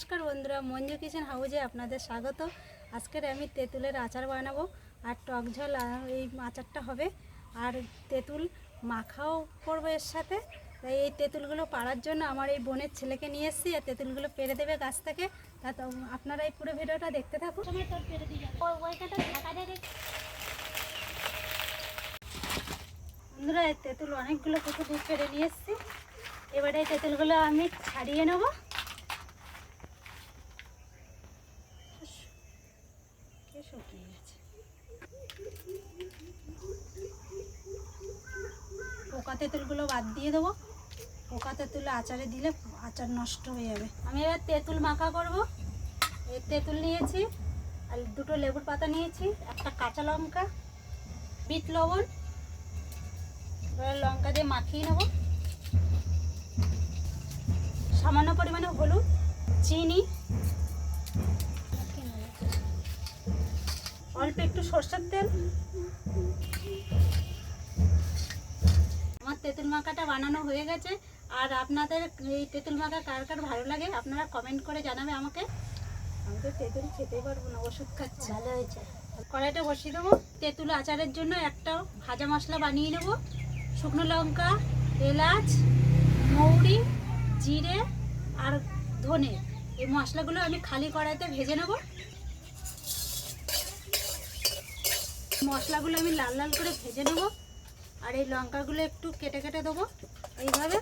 নমস্কার বন্ধুরা মঞ্জু কিচেন হাউজে আপনাদের স্বাগত। আজকের আমি তেঁতুলের আচার বানাবো আর টক ঝোল এই আচারটা হবে। আর তেঁতুল মাখাও করব এর সাথে। তাই এই তেঁতুলগুলো পাড়ার জন্য আমার এই বোনের ছেলেকে নিয়ে এসেছি আর তেঁতুলগুলো পেরে দেবে গাছ থেকে। তা তো আপনারা এই পুরো ভিডিওটা দেখতে থাকুন। বন্ধুরা এই তেঁতুল অনেকগুলো দুধ পেরে নিয়ে এসেছি। এবারে এই তেঁতুলগুলো আমি ছাড়িয়ে নেব। কে শুকিয়ে গেছে। পোকা তেঁতুলগুলো বাদ দিয়ে দেবো। পোকা তেঁতুল আচারে দিলে আচার নষ্ট হয়ে যাবে। আমি এবার তেঁতুল মাখা করব। এই তেঁতুল নিয়েছি, আর দুটো লেবুর পাতা নিয়েছি, একটা কাঁচা লঙ্কা, বিট লবণ লঙ্কা দিয়ে মাখিয়ে নেব। সামান্য পরিমাণে হলুদ, চিনি অল্প একটু সর্ষের তেল। আমার তেঁতুল মাখাটা বানানো হয়ে গেছে। আর আপনাদের এই তেঁতুল মাখা কার কার ভালো লাগে আপনারা কমেন্ট করে জানাবে আমাকে। আমি তো তেঁতুল খেতেই পারব না ওষুধ খাচ্ছি। ভালো হয়েছে। কড়াইটা বসিয়ে দেবো। তেঁতুল আচারের জন্য একটা ভাজা মশলা বানিয়ে নেব। শুকনো লঙ্কা এলাচ মৌরি জিরে আর ধনে। এই মশলাগুলো আমি খালি কড়াইতে ভেজে নেব। মশলাগুলো আমি লাল লাল করে ভেজে নেব। আর এই লঙ্কাগুলো একটু কেটে কেটে দেবো এইভাবে।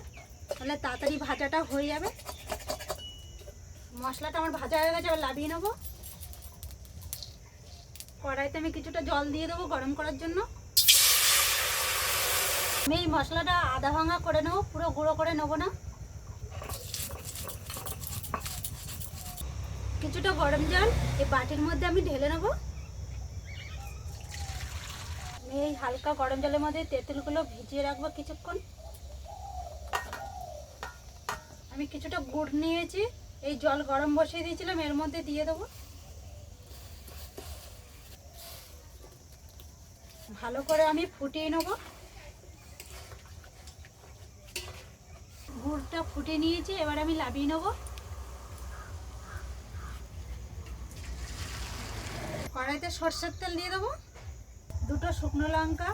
তাহলে তাড়াতাড়ি ভাজাটা হয়ে যাবে। মশলাটা আমার ভাজা হয়ে গেছে আবার লাভিয়ে নেব। কড়াইতে আমি কিছুটা জল দিয়ে দেবো গরম করার জন্য। আমি এই মশলাটা আধা ভাঙা করে নেব, পুরো গুঁড়ো করে নেব না। কিছুটা গরম জল এই বাটির মধ্যে আমি ঢেলে নেব। এই হালকা গরম জলের মধ্যে তেঁতুলগুলো ভিজিয়ে রাখব কিছুক্ষণ। আমি কিছুটা গুড় নিয়েছি, এই জল গরম বসিয়ে দিয়েছিলাম, এর মধ্যে দিয়ে দেবো। ভালো করে আমি ফুটিয়ে নেব। গুড়টা ফুটিয়ে নিয়েছি, এবার আমি লাভিয়ে নেব। কড়াইতে সর্ষের তেল দিয়ে দেবো। দুটো শুকনো লঙ্কা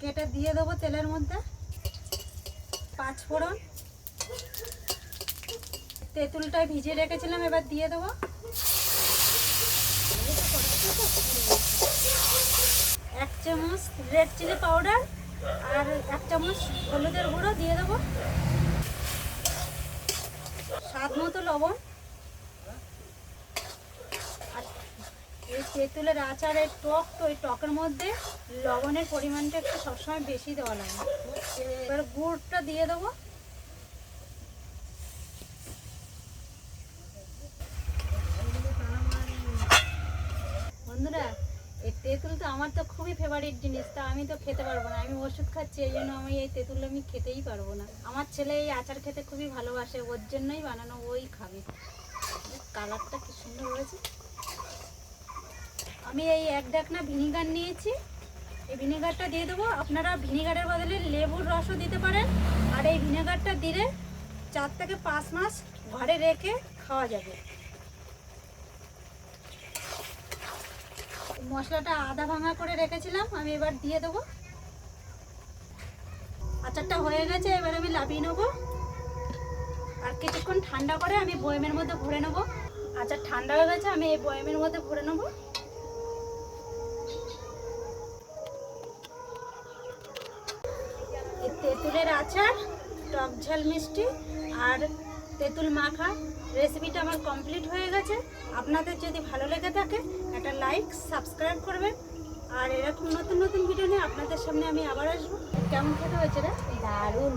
কেটে দিয়ে দেবো তেলের মধ্যে। পাঁচ ফোড়ন। তেঁতুলটা ভিজিয়ে রেখেছিলাম, এবার দিয়ে দেবো। এক চামচ রেড চিলি পাউডার আর এক চামচ হলুদের গুঁড়ো দিয়ে দেবো। স্বাদ মতো লবণ আর এই তেঁতুলের আচারের টক, তো ওই টকের মধ্যে লবণের পরিমাণটা একটু সবসময় বেশি দেওয়া লাগে। এবার গুড়টা দিয়ে দেবো। বন্ধুরা, এই তেঁতুল তো আমার তো খুবই ফেভারিট জিনিস, তা আমি তো খেতে পারব না। আমি ওষুধ খাচ্ছি, এই জন্য আমি এই তেঁতুল আমি খেতেই পারব না। আমার ছেলে এই আচার খেতে খুবই ভালোবাসে, ওর জন্যই বানানো, ওই খাবে। কালারটা কি সুন্দর হয়েছে? আমি এই এক ডাকনা ভিনিগার নিয়েছি। এই ভিনেগারটা দিয়ে দেবো। আপনারা ভিনেগারের বদলে লেবুর রসও দিতে পারেন। আর এই ভিনেগারটা দিলে চার থেকে পাঁচ মাস ঘরে রেখে খাওয়া যাবে। মশলাটা আদা ভাঙা করে রেখেছিলাম, আমি এবার দিয়ে দেবো। আচারটা হয়ে গেছে, এবার আমি লাভিয়ে নেব। আর কিছুক্ষণ ঠান্ডা করে আমি বয়েমের মধ্যে ভরে নেব। আচার ঠান্ডা হয়ে গেছে, আমি এই বয়েমের মধ্যে ভরে নেব। তেঁতুলের আচার, টক ঝাল মিষ্টি আর তেঁতুল মাখা। রেসিপিটা আমার কমপ্লিট হয়ে গেছে। আপনাদের যদি ভালো লেগে থাকে, একটা লাইক, সাবস্ক্রাইব করবেন। আর এরকম নতুন নতুন ভিডিও নিয়ে আপনাদের সামনে আমি আবার আসব। কেমন খেতে হয়েছে রে? দারুণ।